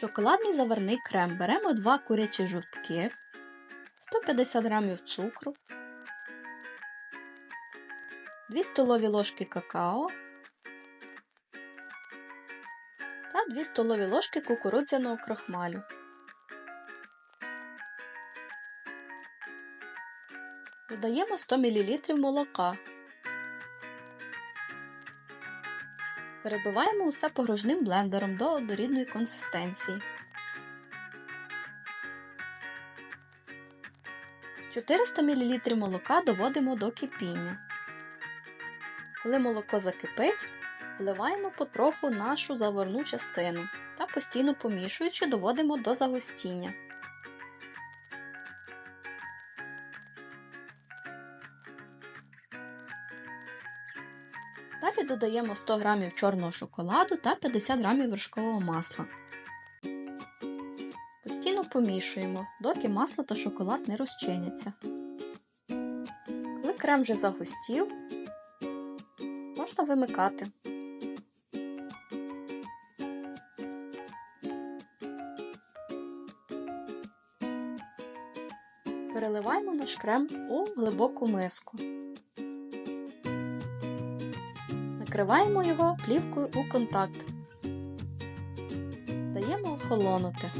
Шоколадний заварний крем. Беремо 2 курячі жовтки, 150 г цукру, 2 столові ложки какао та 2 столові ложки кукурудзяного крохмалю. Додаємо 100 мл молока. Перебиваємо усе погружним блендером до однорідної консистенції. 400 мл молока доводимо до кипіння. Коли молоко закипить, вливаємо потроху нашу заварну частину та постійно помішуючи доводимо до загустіння. Далі додаємо 100 г чорного шоколаду та 50 г вершкового масла. Постійно помішуємо, доки масло та шоколад не розчиняться. Коли крем вже загустів, можна вимикати. Переливаємо наш крем у глибоку миску. Накриваємо його плівкою у контакт. Даємо охолонути.